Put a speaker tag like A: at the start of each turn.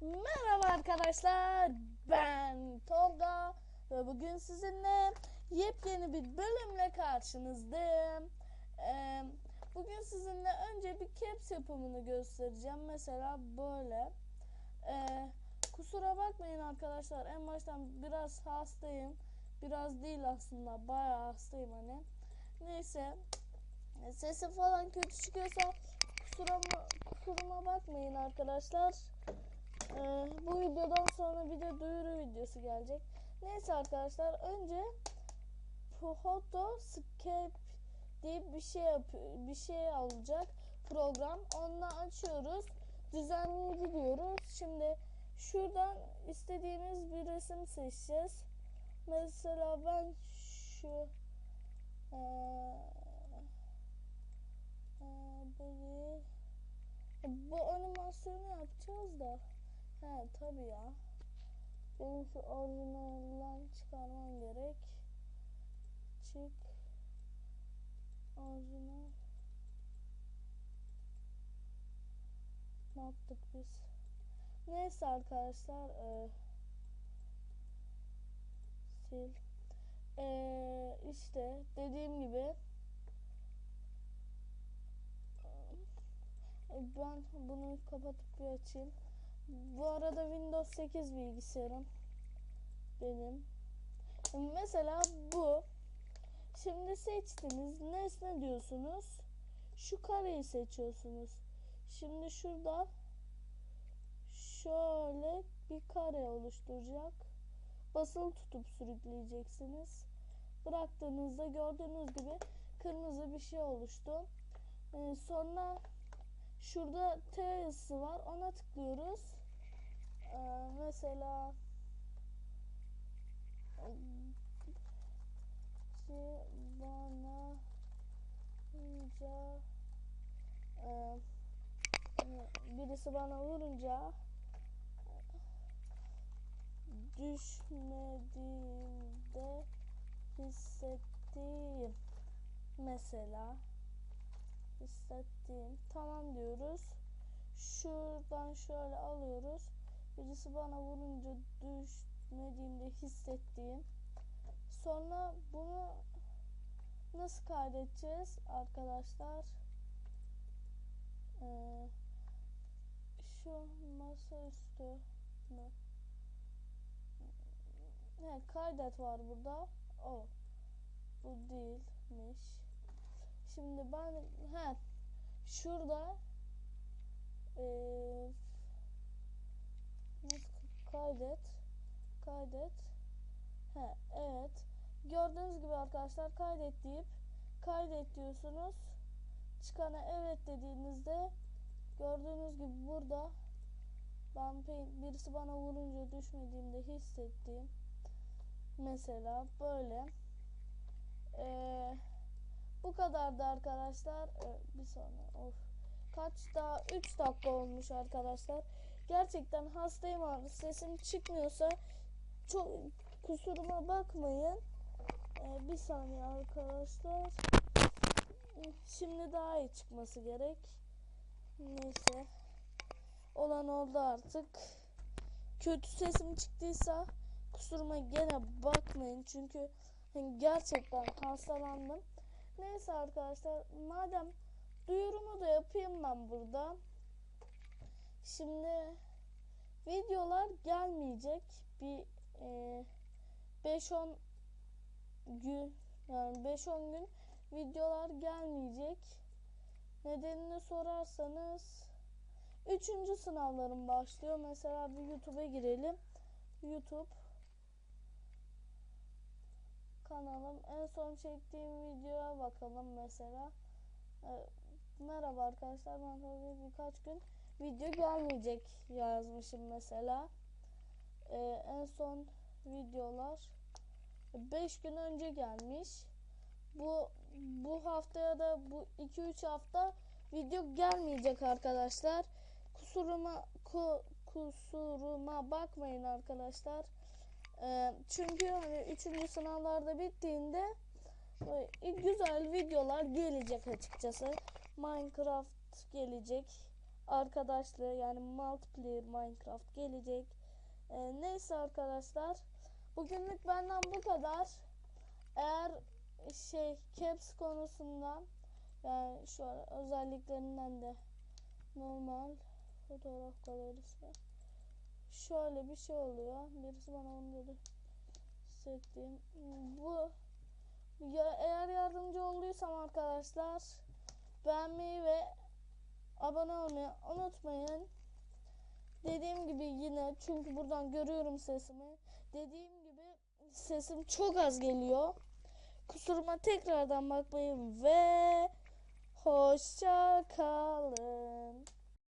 A: Merhaba arkadaşlar. Ben Tolga ve bugün sizinle yepyeni bir bölümle karşınızdayım. Bugün sizinle önce bir caps yapımını göstereceğim. Mesela böyle. Kusura bakmayın arkadaşlar. En baştan biraz hastayım. Biraz değil aslında. Bayağı hastayım hani. Neyse. Sesi falan kötü çıkıyorsa kusuruma, kusuruma bakmayın arkadaşlar. Ee, bu videodan sonra bir de duyuru videosu gelecek. Neyse arkadaşlar önce Photoscape diye bir şey bir şey alacak program. Onunla açıyoruz. Düzenleyici diyoruz. Şimdi şuradan istediğimiz bir resim seçeceğiz. Mesela ben şu eee eee, böyle bu animasyonu yapacağız da. He tabi ya. Benim şu orijinalden çıkarmam gerek. Çık. Orijinal. Ne yaptık biz? Neyse arkadaşlar. E, sil. E, işte dediğim gibi e, ben bunu kapatıp bir açayım. Bu arada Windows 8 bilgisayarım benim. Mesela bu. Şimdi seçtiniz. Nesne diyorsunuz. Şu kareyi seçiyorsunuz. Şimdi şurada şöyle bir kare oluşturacak. Basılı tutup sürükleyeceksiniz. Bıraktığınızda gördüğünüz gibi kırmızı bir şey oluştu. Ee, sonra Şurada T yazısı var. Ona tıklıyoruz. Ee, mesela bana vurunca e, birisi bana vurunca düşmediğimde hissettiğim mesela hissettiğim tamam diyoruz. Şuradan şöyle alıyoruz birisi bana vurunca düşmediğimde hissettiğim. Sonra bunu nasıl kaydedeceğiz arkadaşlar? Ee, şu masaüstü mü? He, kaydet var burada. O. Bu değilmiş. Şimdi ben he şurada ee, kaydet kaydet he evet gördüğünüz gibi arkadaşlar kaydet deyip kaydet diyorsunuz çıkana evet dediğinizde gördüğünüz gibi burada ben birisi bana vurunca düşmediğimde hissettiğim mesela böyle eee bu kadardı arkadaşlar. Ee, bir saniye. Of. Kaç daha 3 dakika olmuş arkadaşlar. Gerçekten hastayım abi. Sesim çıkmıyorsa çok kusuruma bakmayın. Ee, bir saniye arkadaşlar. Şimdi daha iyi çıkması gerek. Neyse. Olan oldu artık. Kötü sesim çıktıysa kusuruma gene bakmayın. Çünkü gerçekten hastalandım. Neyse arkadaşlar madem duyurumu da yapayım ben burada. Şimdi videolar gelmeyecek. Bir e, 5-10 gün yani 5-10 gün videolar gelmeyecek. Nedenini sorarsanız 3. sınavlarım başlıyor. Mesela bir YouTube'a girelim. YouTube kanalım. En son çektiğim videoya bakalım mesela. Ee, merhaba arkadaşlar ben tabii birkaç gün video gelmeyecek yazmışım mesela. Ee, en son videolar 5 gün önce gelmiş. Bu bu haftaya da bu 2-3 hafta video gelmeyecek arkadaşlar. Kusuruma ku, kusuruma bakmayın arkadaşlar. Ee, çünkü hani üçüncü sınavlarda bittiğinde güzel videolar gelecek açıkçası. Minecraft gelecek. Arkadaşlığı yani multiplayer Minecraft gelecek. Ee, neyse arkadaşlar. Bugünlük benden bu kadar. Eğer şey caps konusundan yani şu özelliklerinden de normal fotoğraf galerisi şöyle bir şey oluyor. Birisi bana onu dedi. Hissettiğim. Bu ya eğer yardımcı olduysam arkadaşlar beğenmeyi ve abone olmayı unutmayın. Dediğim gibi yine çünkü buradan görüyorum sesimi. Dediğim gibi sesim çok az geliyor. Kusuruma tekrardan bakmayın ve hoşça kalın.